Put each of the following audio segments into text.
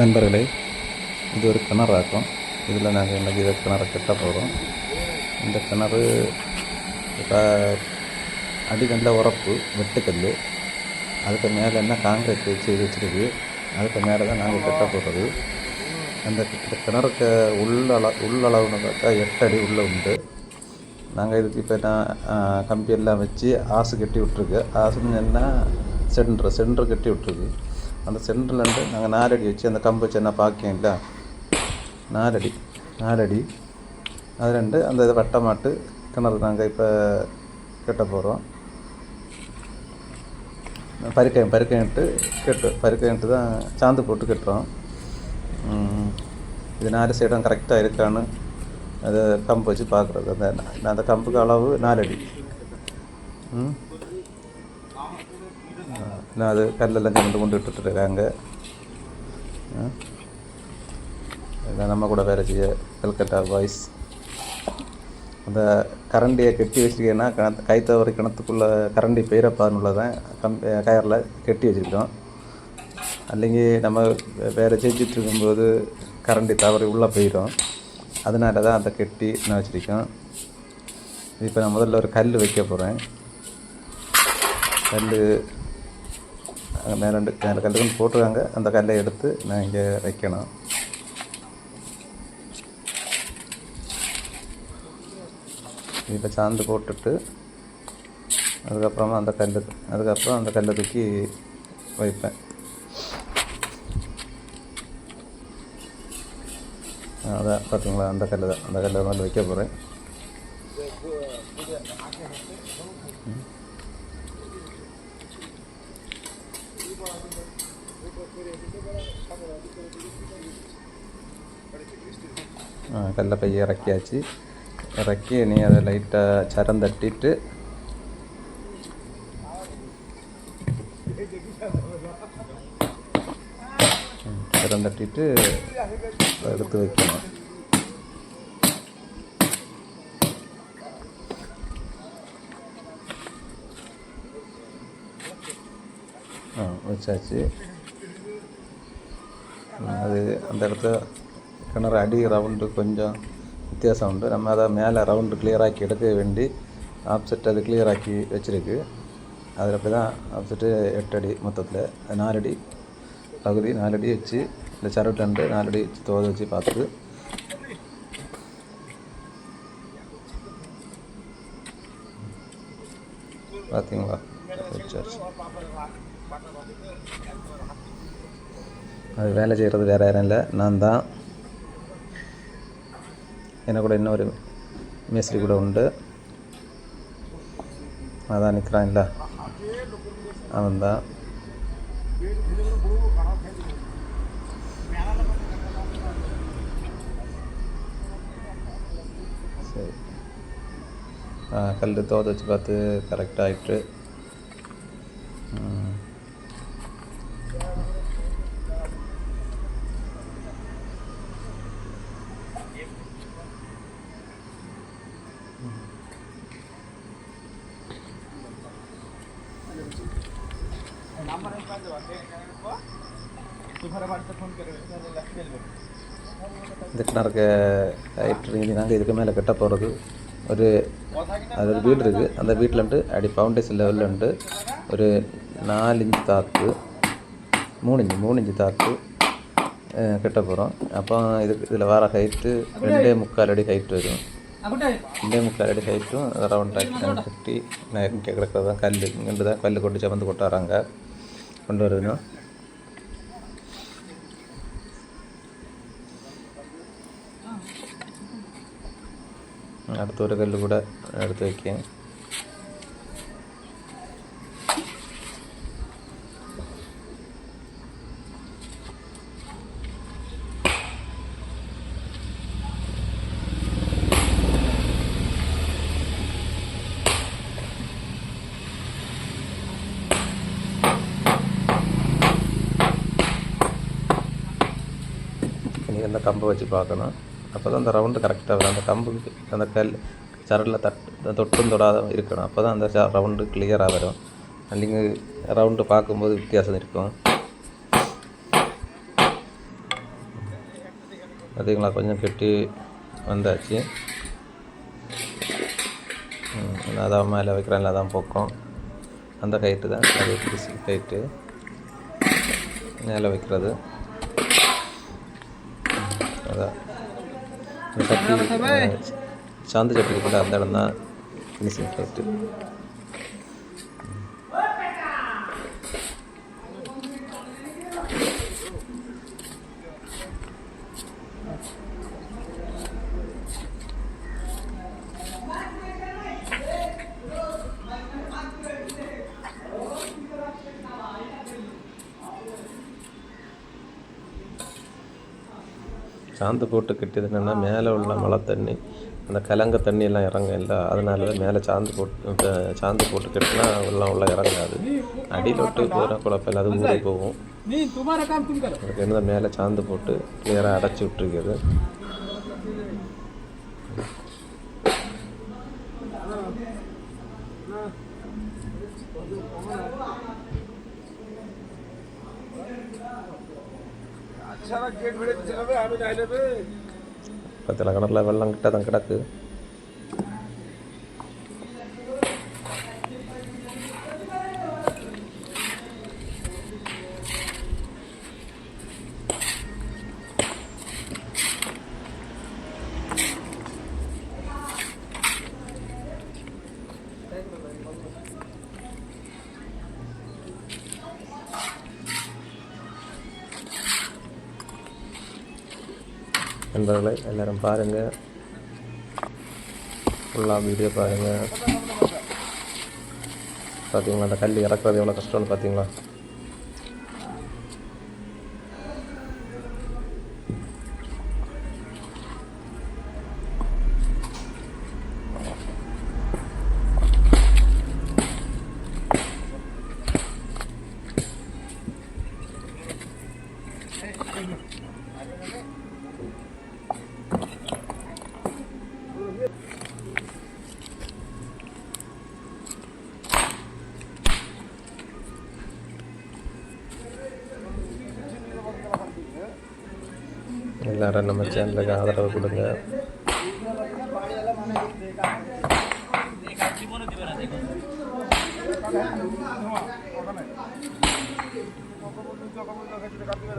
நண்பர்களே இது ஒரு கிணறாக்கும். இதில் நாங்கள் இன்றைக்கி இதை கிணறு கட்ட போகிறோம். இந்த கிணறு அடி நல்ல உரப்பு வெட்டுக்கல் அதுக்கு மேலே என்ன காங்கிரீட் வச்சு வச்சுருக்கு. அதுக்கு மேலே தான் நாங்கள் கட்ட போகிறது. அந்த கிணறுக்கு உள்ளள உள்ளளவுன்னு பார்த்தா எட்டு அடி உள்ளே உண்டு. நாங்கள் இதுக்கு இப்போ நான் கம்பி எல்லாம் வச்சு ஆசு கட்டி விட்ருக்கு ஆசுன்னு என்ன சென்ட்ரு சென்ட்ரு கட்டி விட்ருக்கு அந்த சென்டர்லேருந்து நாங்கள் நாலடி வச்சு அந்த கம்பு வச்சு என்ன பாக்கியம் நாரடி நாலடி நாலடி. அது ரெண்டு அந்த இது வட்டமாட்டு கிணறு நாங்கள் இப்போ கெட்ட போகிறோம் பருக்கை பருக்கையிட்டு கெட்டு பருக்கைட்டு தான் சாந்து போட்டு கெட்டுறோம். இது நாலு சைடும் கரெக்டாக இருக்கான்னு அது கம்பு வச்சு பார்க்குறது அந்த அந்த கம்புக்கு அளவு நாலடி. ம் நான் அது கல்லெல்லாம் கொண்டு கொண்டு விட்டுட்டுருக்காங்க இதான் நம்ம கூட வேலை செய்ய கல்கட்டா பாய்ஸ் அந்த கரண்டியை கட்டி வச்சிருக்கேன்னா கிணத்து கை தவறி கிணத்துக்குள்ளே கரண்டி பெயரப்பான்னு தான் கம் கயரில் கட்டி வச்சுருக்கோம் அல்லைங்க நம்ம வேறு செஞ்சுட்டு இருக்கும்போது கரண்டி தவறி உள்ளே போயிடும். அதனால தான் அந்த கெட்டி நான் வச்சுருக்கோம் இப்போ நான் முதல்ல ஒரு கல் வைக்க போகிறேன் கல் மேலே ரெண்டு மேலே கல்லுகள் போட்டிருக்காங்க. அந்த கல்லை எடுத்து நான் இங்கே வைக்கணும். இப்போ சாந்து போட்டுட்டு அதுக்கப்புறமா அந்த கல் அதுக்கப்புறம் அந்த கல்லை தூக்கி வைப்பேன். அதான் பார்த்தீங்களா? அந்த கல் தான். அந்த கல்லை மேலே வைக்க போகிறேன் கல்லை இறக்கியாச்சு. இறக்கி நீ அதை லைட்டாக சரம் தட்டிட்டு சரம் தட்டிட்டு எடுத்து வைக்கணும். ஆ வச்சாச்சு. அந்த இடத்துல கிணறு அடி ரவுண்டு கொஞ்சம் வித்தியாசம் உண்டு. நம்ம அதை மேலே ரவுண்டு கிளியராக்கி எடுக்க வேண்டி ஆப்செட் அது கிளியராக்கி வச்சுருக்கு. அதில் அப்படி தான் ஆப்செட்டு எட்டு அடி மொத்தத்தில். நாலடி பகுதி நாலடி வச்சு இந்த சரட்டு நாலடி வச்சு தோத வச்சு பார்த்து. பார்த்தீங்களா சரி. அது வேலை செய்கிறது வேறு யாரும் இல்லை. நான் தான். என்ன கூட இன்னொரு மேஸ்திரி கூட உண்டு. அதான் நிற்கிறான் இல்லை. அவன்தான் சரி. கல் தோத வச்சு பார்த்து கரெக்டாகிட்டு இந்த கிணறுக்கு நாங்கள் இதுக்கு மேலே கட்ட போகிறது ஒரு அது ஒரு வீடு இருக்குது அந்த வீட்டில் அடி ஃபவுண்டேஷன் லெவலில் உண்டு ஒரு நாலு இன்ச்சு தாக்கு மூணு இன்ச்சு மூணு இன்ச்சு தாக்கு கட்ட போகிறோம் அப்போ இதுக்கு இதில் வர ஹைட்டு ரெண்டே முக்கால் அடி ஹைட் வரும். ரெண்டே முக்கால் அடி ஹைட்டும் அரௌண்ட் ஃபிஃப்டி நாங்கள் கட்டி கிடக்கிறது தான் கல் இங்கிட்டு தான் கல் கொண்டு சமந்து கொட்டாராங்க வராங்க கொண்டு வருதுன்னு அடுத்த ஒரு கல் அந்த கம்பை வச்சு பார்க்கணும். அப்போ தான் அந்த ரவுண்டு கரெக்டாக வரும். அந்த கம்புக்கு அந்த கல் சரடில் தட்டு தொட்டும் தொடாத இருக்கணும். அப்போ தான் அந்த ரவுண்டு கிளியராக வரும். அல்லிங்க ரவுண்டு பார்க்கும்போது வித்தியாசம் இருக்கும். பார்த்தீங்களா கொஞ்சம் கெட்டி வந்தாச்சு. அதான் மேலே வைக்கிறேன். அதான் பொக்கம். அந்த கைட்டு தான். அது கைட்டு மேலே வைக்கிறது. அதான். சட்டி சாந்து சட்டி கூட அந்த இடம் தான் ஃபினிஷிங் கைட்டு சாந்து போட்டு கட்டியதுன்னா மேலே உள்ள மழை தண்ணி அந்த கலங்க தண்ணியெல்லாம் இறங்க இல்லை அதனால தான் மேலே சாந்து போட்டு சாந்து போட்டு கட்டினா எல்லாம் உள்ள இறங்காது. அடியில் விட்டு போகிற குழப்பம் அது ஊறி போகும். அதுக்கு என்ன மேலே சாந்து போட்டு கிளியராக அடைச்சி விட்டுருக்குது ಪತ್ತೆ ಲಗನಲ್ಲ ವೆಲ್ಲ ಅಂಗಿಟ್ಟ ತಂಕಡಕ್ಕೆ நண்பர்களை எல்லாரும் பாருங்கள் ஃபுல்லாக வீடியோ பாருங்கள் பார்த்தீங்களா அந்த கல் இறக்குறது எவ்வளோ கஷ்டம்னு பார்த்தீங்களா Thank you. எல்லாரும் நம்ம சேனலுக்கு ஆதரவு கொடுங்க.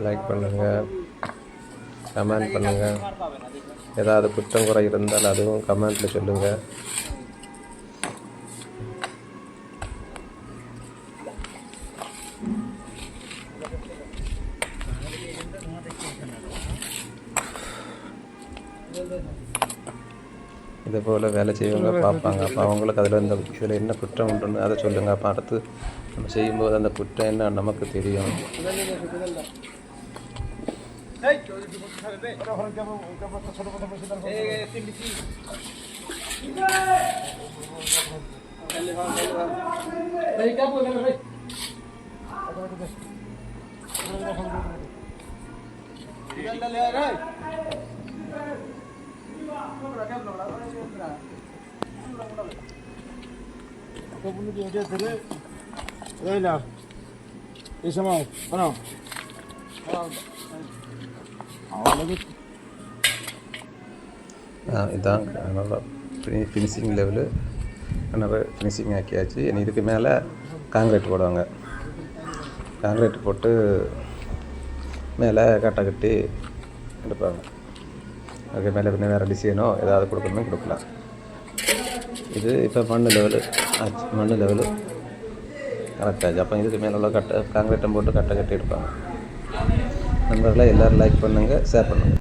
லைக் பண்ணுங்கள் கமெண்ட் பண்ணுங்கள் ஏதாவது குற்றம் குறை இருந்தால் அதுவும் கமெண்ட்டில் சொல்லுங்கள் இதே போல் வேலை செய்வங்க பார்ப்பாங்க. அப்போ அவங்களுக்கு அதில் இந்த இதில் என்ன குற்றம் உண்டுன்னு அதை சொல்லுங்கள் அப்போ அடுத்து நம்ம செய்யும்போது அந்த குற்றம் என்ன நமக்கு தெரியும். এই সময় কেন இதான். நல்லா ஃபினிஷிங் லெவலு கிணறு ஃபினிஷிங் ஆக்கியாச்சு. இனி இதுக்கு மேலே காங்கிரீட் போடுவாங்க. காங்கிரீட் போட்டு மேலே கட்டை கட்டி எடுப்பாங்க. அதுக்கு மேலே பின்ன வேறு டிசைனோ ஏதாவது கொடுக்கணுமே கொடுக்கலாம். இது இப்போ மண் லெவலு ஆச்சு. மண் லெவலு கரெக்டாச்சு அப்போ இதுக்கு மேலே உள்ள கட்டை காங்கிரீட்டம் போட்டு கட்டை கட்டி எடுப்பாங்க. நண்பர்களை எல்லோரும் லைக் பண்ணுங்கள் ஷேர் பண்ணுங்கள்